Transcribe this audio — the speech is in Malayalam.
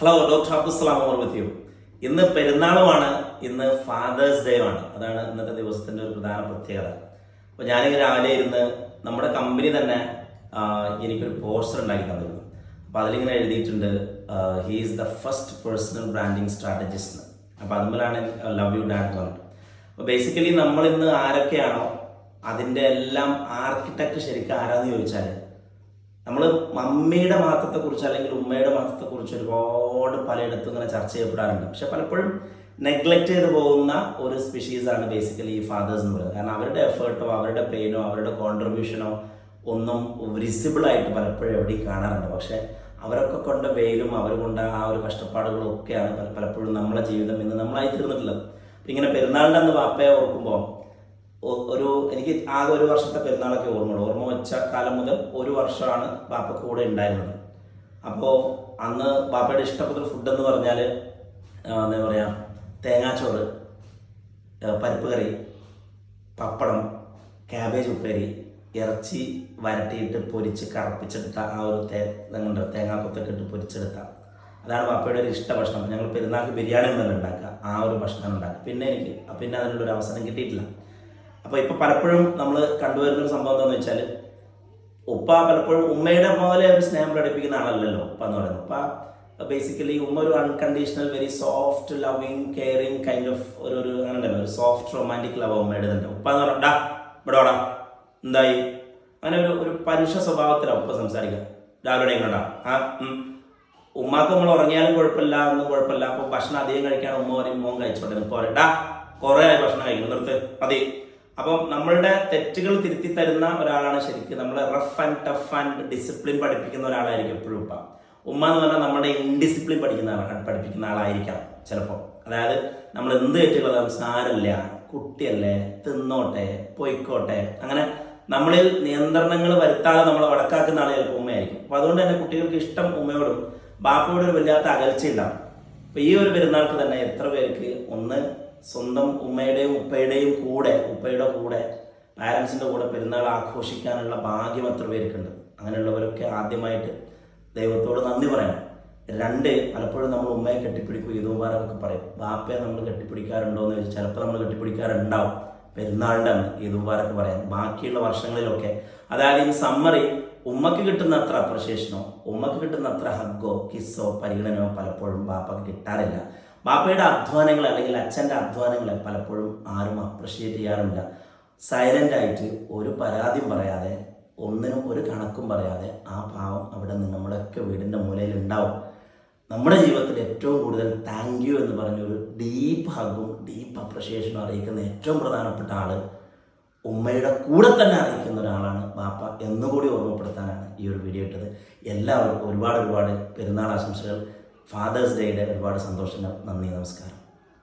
Hello doctor Abdussalam or with you ഇന്ന് പെരുന്നാളുമാണ് ഇന്ന് ഫാദേഴ്സ് ഡേ ആണ്. അതാണ് ഇന്നത്തെ ദിവസത്തിന്റെ ഒരു പ്രധാന പ്രത്യേകത. അപ്പോൾ ഞാനിങ്ങനെ രാവിലെ ഇരുന്ന് നമ്മുടെ കമ്പനി തന്നെ എനിക്കൊരു പോസ്റ്റർ ഉണ്ടാക്കി തന്നിരുന്നു. അപ്പോൾ അതിലിങ്ങനെ എഴുതിയിട്ടുണ്ട് he is the first personal branding strategist അപ്പോൾ അതുമ്പോഴാണ് ലവ് യു ഡാഡ് പറഞ്ഞിട്ട് അപ്പോൾ ബേസിക്കലി നമ്മൾ ഇന്ന് ആരൊക്കെയാണോ അതിന്റെ എല്ലാം ആർക്കിടെക്ട് ശരിക്കും ആരാന്ന് ചോദിച്ചാൽ നമ്മൾ മമ്മിയുടെ മഹത്വത്തെക്കുറിച്ച് അല്ലെങ്കിൽ ഉമ്മയുടെ മഹത്വത്തെക്കുറിച്ച് ഒരുപാട് പലയിടത്തും ഇങ്ങനെ ചർച്ച ചെയ്യപ്പെടാറുണ്ട്. പക്ഷെ പലപ്പോഴും നെഗ്ലക്റ്റ് ചെയ്ത് പോകുന്ന ഒരു സ്പീഷീസാണ് ബേസിക്കലി ഈ ഫാദേഴ്സ് എന്ന് പറയുന്നത്. കാരണം അവരുടെ എഫേർട്ടോ അവരുടെ പെയിനോ അവരുടെ കോൺട്രിബ്യൂഷനോ ഒന്നും വിസിബിൾ ആയിട്ട് പലപ്പോഴും എവിടെയും കാണാറുണ്ട്. പക്ഷെ അവരൊക്കെ കൊണ്ട വെയിലും അവർ കൊണ്ട ആ ഒരു കഷ്ടപ്പാടുകളും ഒക്കെയാണ് പല- പലപ്പോഴും നമ്മളെ ജീവിതം ഇന്ന് നമ്മളായി തീർന്നിട്ടുള്ളത്. ഇങ്ങനെ പെരുന്നാളിന്റെ അന്ന് വാപ്പയെ ഓർക്കുമ്പോൾ ഒരു എനിക്ക് ആകെ ഒരു വർഷത്തെ പെരുന്നാളൊക്കെ ഓർമ്മയുള്ളൂ ഓർമ്മ വെച്ച കാലം മുതൽ ഒരു വർഷമാണ് ബാപ്പ കൂടെ ഉണ്ടായിരുന്നത്. അപ്പോൾ അന്ന് ബാപ്പയുടെ ഇഷ്ടപ്പെട്ട ഫുഡ് എന്ന് പറഞ്ഞാൽ എന്താ പറയുക തേങ്ങാച്ചോറ് പരിപ്പ് കറി പപ്പടം ക്യാബേജ് ഉപ്പേരി ഇറച്ചി വരട്ടിയിട്ട് പൊരിച്ച് കറപ്പിച്ചെടുത്ത ആ ഒരു തേ ഇതുണ്ട് തേങ്ങാക്കൊത്തൊക്കെ ഇട്ട് പൊരിച്ചെടുത്ത. അതാണ് പാപ്പയുടെ ഒരു ഇഷ്ട ഭക്ഷണം. ഞങ്ങൾ പെരുന്നാൾക്ക് ബിരിയാണി ഒന്നും ഉണ്ടാക്കുക. ആ ഒരു ഭക്ഷണം ഉണ്ടാക്കുക. പിന്നെ എനിക്ക് പിന്നെ അതിനുള്ളൊരു അവസരം കിട്ടിയിട്ടില്ല. അപ്പോൾ ഇപ്പോൾ പലപ്പോഴും നമ്മൾ കണ്ടുവരുന്ന ഒരു സംഭവം എന്താണെന്ന് വെച്ചാൽ ഉപ്പ പലപ്പോഴും ഉമ്മയുടെ പോലെ ഒരു സ്നേഹം പ്രകടിപ്പിക്കുന്ന ആളല്ലല്ലോ ഉപ്പ എന്ന് പറയുന്നത്. ഉപ്പ ബേസിക്കലി ഉമ്മ ഒരു unconditional very soft loving caring kind of ഒരു ഒരു അങ്ങനെണ്ടല്ലോ ഒരു സോഫ്റ്റ് റൊമാന്റിക് ലവ് ഉമ്മയുടെ തന്നെ. ഉപ്പ എന്ന് പറഞ്ഞാൽ ഡാ ഇവിടെ എന്തായി? അങ്ങനെ ഒരു ഒരു പരുഷ സ്വഭാവത്തിലാണ് ഉപ്പ സംസാരിക്കുക രാവിലെ എങ്ങനെടാ ആ. ഉമ്മാക്ക് നമ്മൾ ഉറങ്ങിയാലും കുഴപ്പമില്ല ഒന്നും കുഴപ്പമില്ല. അപ്പോൾ ഭക്ഷണം അധികം കഴിക്കാൻ ഉമ്മ പറയും മോൻ കഴിച്ചോട്ടെ ഇപ്പോൾ പറയും ഡാ കുറേ ഭക്ഷണം കഴിക്കുന്നു നിർത്ത് മതി. അപ്പം നമ്മളുടെ തെറ്റുകൾ തിരുത്തി തരുന്ന ഒരാളാണ് ശരിക്കും നമ്മളെ rough and tough and discipline പഠിപ്പിക്കുന്ന ഒരാളായിരിക്കും എപ്പോഴും ഉപ്പ. ഉമ്മ എന്ന് പറഞ്ഞാൽ നമ്മുടെ ഇൻഡിസിപ്ലിൻ പഠിക്കുന്ന ആളാണ് പഠിപ്പിക്കുന്ന ആളായിരിക്കാം ചിലപ്പോൾ അതായത് നമ്മൾ എന്ത് തെറ്റുകളും സാരല്ല കുട്ടിയല്ലേ തിന്നോട്ടെ പൊയ്ക്കോട്ടെ അങ്ങനെ നമ്മളിൽ നിയന്ത്രണങ്ങൾ വരുത്താതെ നമ്മളെ വടക്കാക്കുന്ന ആൾ ചിലപ്പോൾ ഉമ്മയായിരിക്കും. അപ്പോൾ അതുകൊണ്ട് തന്നെ കുട്ടികൾക്ക് ഇഷ്ടം ഉമ്മയോടും ബാപ്പയോടും ഒരു വല്ലാത്ത അകൽച്ചയില്ല അപ്പോൾ ഈ ഒരു പെരുന്നാൾക്ക് തന്നെ എത്ര പേർക്ക് ഒന്ന് സ്വന്തം ഉമ്മയുടെയും ഉപ്പയുടെയും കൂടെ ഉപ്പയുടെ കൂടെ പാരൻസിന്റെ കൂടെ പെരുന്നാൾ ആഘോഷിക്കാനുള്ള ഭാഗ്യം എത്ര പേർക്കുണ്ട്? അങ്ങനെയുള്ളവരൊക്കെ ആദ്യമായിട്ട് ദൈവത്തോട് നന്ദി പറയണം. രണ്ട് പലപ്പോഴും നമ്മൾ ഉമ്മയെ കെട്ടിപ്പിടിക്കും ഈദുമുബാറൊക്കെ പറയും. ബാപ്പയെ നമ്മൾ കെട്ടിപ്പിടിക്കാറുണ്ടോ എന്ന് ചോദിച്ചാൽ ചിലപ്പോൾ നമ്മൾ കെട്ടിപ്പിടിക്കാറുണ്ടാവും. പെരുന്നാളിന്റെ അന്ന് ഈദുമുബാറൊക്കെ പറയാം. ബാക്കിയുള്ള വർഷങ്ങളിലൊക്കെ. അതായത് ഈ സമ്മറി ഉമ്മക്ക് കിട്ടുന്ന അത്ര അപ്രിഷിയേഷനോ ഉമ്മക്ക് കിട്ടുന്ന അത്ര ഹഗ്ഗോ കിസ്സോ പരിഗണനയോ പലപ്പോഴും ബാപ്പക്ക് കിട്ടാറില്ല. ബാപ്പയുടെ അധ്വാനങ്ങൾ അല്ലെങ്കിൽ അച്ഛന്റെ അധ്വാനങ്ങളെ പലപ്പോഴും ആരും അപ്രിഷിയേറ്റ് ചെയ്യാറില്ല. സൈലന്റ് ആയിട്ട് ഒരു പരാതിയും പറയാതെ ഒന്നിനും ഒരു കണക്കും പറയാതെ ആ പാവം അവിടെ നിന്ന് നമ്മളൊക്കെ വീടിന്റെ മൂലയിൽ ഉണ്ടാവും. നമ്മുടെ ജീവിതത്തിൽ ഏറ്റവും കൂടുതൽ താങ്ക് യു എന്ന് പറഞ്ഞ ഒരു ഡീപ്പ് ഹഗും ഡീപ്പ് അപ്രിഷിയേഷനും അറിയിക്കുന്ന ഏറ്റവും പ്രധാനപ്പെട്ട ആൾ ഉമ്മയുടെ കൂടെ തന്നെ അറിയിക്കുന്ന ഒരാളാണ് ബാപ്പ എന്നുകൂടി ഓർമ്മപ്പെടുത്താനാണ് ഈ ഒരു വീഡിയോ ഇട്ടത്. എല്ലാവർക്കും ഒരുപാട് ഒരുപാട് പെരുന്നാൾ ആശംസകൾ. ഫാദേഴ്സ് ഡേയുടെ ഒരുപാട് സന്തോഷങ്ങൾ നന്ദി നമസ്കാരം.